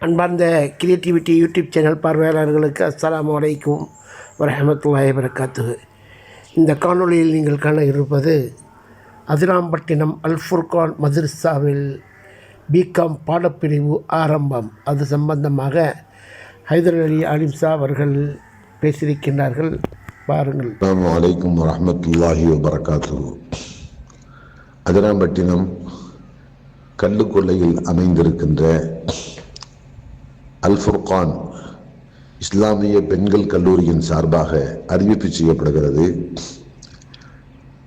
அன்பார்ந்த creativity YouTube channel பார்வையாளர்களுக்கு அஸ்ஸலாமு வலைக்கும் வரமத்துல்லாய் வரகாத்துஹு இந்த காணொளியில் நீங்கள் காண இருப்பது அதிராம்பட்டினம் அல்ஃபுர்கான் மதுர்சாவில் மதர்சாவில் பிகாம் பாடப்பிரிவு ஆரம்பம். அது சம்பந்தமாக ஹைதர் அலி அலிம்சா அவர்கள் பேசியிருக்கின்றார்கள். பாருங்கள். அஸ்ஸலாமு அலைக்கும் வரஹ்மத்துல்லாஹி வபரகாத்துஹு அதிராம்பட்டினம் கல்லுக்கொள்ளையில் அமைந்திருக்கின்ற அல்ஃபுர்கான் இஸ்லாமிய பெண்கள் கல்லூரியின் சார்பாக அறிவிப்பு செய்யப்படுகிறது.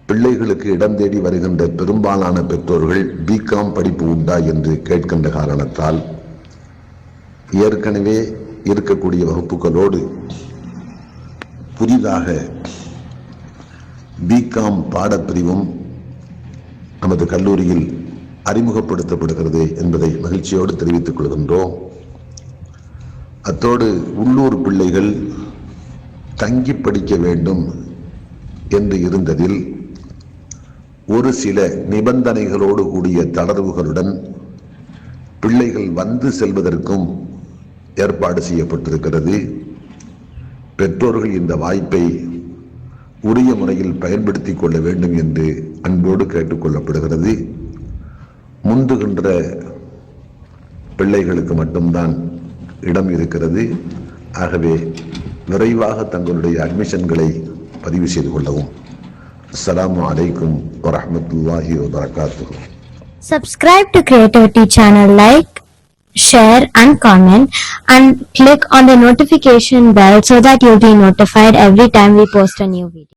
பிள்ளைகளுக்கு இடம் தேடி வருகின்ற பெரும்பாலான பெற்றோர்கள் பிகாம் படிப்பு உண்டா என்று கேட்கின்ற காரணத்தால் ஏற்கனவே இருக்கக்கூடிய வகுப்புகளோடு புதிதாக பிகாம் பாடப்பிரிவும் நமது கல்லூரியில் அறிமுகப்படுத்தப்படுகிறது என்பதை மகிழ்ச்சியோடு தெரிவித்துக் கொள்கின்றோம். அத்தோடு உள்ளூர் பிள்ளைகள் தங்கி படிக்க வேண்டும் என்று இருந்ததில் ஒரு சில நிபந்தனைகளோடு கூடிய தளர்வுகளுடன் பிள்ளைகள் வந்து செல்வதற்கும் ஏற்பாடு செய்யப்பட்டிருக்கிறது. பெற்றோர்கள் இந்த வாய்ப்பை உரிய முறையில் பயன்படுத்திக் கொள்ள வேண்டும் என்று அன்போடு கேட்டுக்கொள்ளப்படுகிறது முந்துகின்ற பிள்ளைகளுக்கு மட்டும்தான் இடம் இருக்கிறது ஆகவே விரைவாக தங்களுடைய அட்மிஷன்களை பதிவு செய்து கொள்ளவும் அஸ்ஸலாமு அலைக்கும் வரஹ்மத்துல்லாஹி வபரகாத்துஹு Subscribe to Creativity channel, like, share and comment and click on the notification bell so that you'll be notified every time we post a new video.